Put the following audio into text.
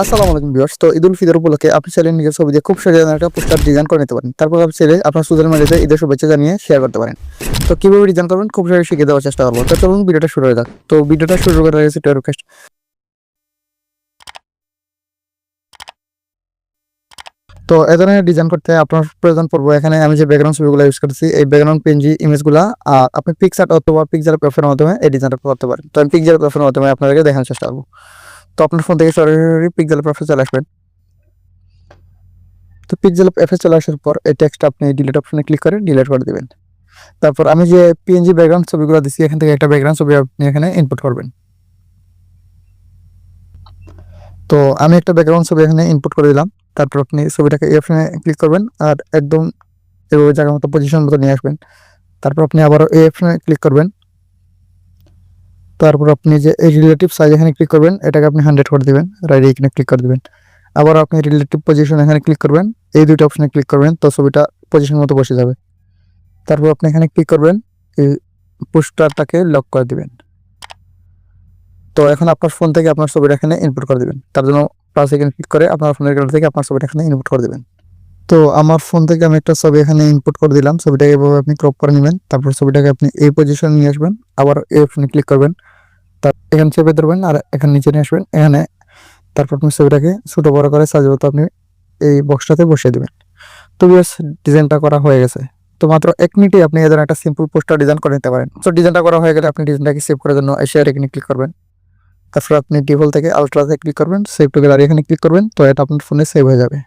আসসালামু আলাইকুম ভিউয়ার্স। তো ঈদুল ফিতর উপলক্ষে আপনি চাইলে নিজের ছবি দিয়ে খুব সহজে একটা পোস্টার ডিজাইন করে নিতে পারেন। তারপর আপনি চাইলে আপনার সোশ্যাল মিডিয়াতে ঈদের শুভেচ্ছা জানিয়ে শেয়ার করতে পারেন। তো কীভাবে ডিজাইন করবেন? খুব সহজে শিখে দেওয়ার চেষ্টা করব। তো চলুন ভিডিওটা শুরু হয়ে যাক। তো ভিডিওটা শুরু করার আগে সেটা রিকোয়েস্ট তো এ ধরনের ডিজাইন করতে আপনার প্রয়োজন পড়ব এখানে আমি যে ব্যাকগ্রাউন্ড ছবিগুলো ইউজ করছি, এই ব্যাকগ্রাউন্ড পেনজি ইমেজগুলো আর আপনি পিকচার অথবা পিকচার প্যাফের মাধ্যমে এই ডিজাইনটা করতে পারেন। তো আমি পিকচার প্যাফের মাধ্যমে আপনাদেরকে দেখানোর চেষ্টা করব। তো আপনার ফোন থেকে সরাসরি পিকজেল প্যাফে চলে আসবেন। তো পিকজেল প্যাফে চলে আসার পর এই টেক্সটটা আপনি ডিলিট অপশনে ক্লিক করে ডিলিট করে দেবেন। তারপর আমি যে পিএনজি ব্যাকগ্রাউন্ড ছবিগুলো দিচ্ছি এখান থেকে একটা ব্যাকগ্রাউন্ড ছবি আপনি এখানে ইনপুট করবেন। তো আমি একটা ব্যাকগ্রাউন্ড ছবি এখানে ইনপুট করে দিলাম, তারপর আপনি ছবিটাকে এই অপশনে ক্লিক করবেন আর একদম এভাবে জায়গা মতো পজিশন মতো নিয়ে আসবেন। তারপর আপনি আবারও এই অপশনে ক্লিক করবেন। তারপর আপনি যে রিলেটিভ সাইজ এখানে ক্লিক করবেন, এটাকে আপনি হান্ড্রেড করে দিবেন রাইট এখানে ক্লিক করে দিবেন। আবার আপনি রিলেটিভ পজিশন এখানে ক্লিক করবেন, এই দুইটা অপশানে ক্লিক করবেন, তো ছবিটা পজিশন মতো বসে যাবে। তারপর আপনি এখানে ক্লিক করবেন, এই পোস্টারটাকে লক করে দিবেন। তো এখন আপনার ফোন থেকে আপনার ছবিটা এখানে ইনপুট করে দিবেন। তার জন্য প্লাস এখানে ক্লিক করে আপনার ফোনের গ্যালারি থেকে আপনার ছবিটা এখানে ইনপুট করে দিবেন। তো আমার ফোন থেকে আমি একটা ছবি এখানে ইনপুট করে দিলাম। ছবিটাকে এভাবে আপনি ক্রপ করে নেবেন। তারপর ছবিটাকে আপনি এই পজিশনে নিয়ে আসবেন। আবার এই অপশনে ক্লিক করবেন। তার এখানে চেপে ধরবেন আর এখানে নিচে নিয়ে আসবেন। এখানে তারপর আপনি ছবিটাকে ছোটো বড় করে সাজাবো তো আপনি এই বক্সটাতে বসিয়ে দেবেন। তো বিয়াস ডিজাইনটা করা হয়ে গেছে। তো মাত্র এক মিনিটে আপনি এদের একটা সিম্পল পোস্টার ডিজাইন করে নিতে পারেন। তো ডিজাইনটা করা হয়ে গেলে আপনি ডিজাইনটাকে সেভ করার জন্য শেয়ার এখানে ক্লিক করবেন। তারপর আপনি ডিফল্ট থেকে আলট্রাতে ক্লিক করবেন। সেভ টু গ্যালারি এখানে ক্লিক করবেন। তো এটা আপনার ফোনে সেভ হয়ে যাবে।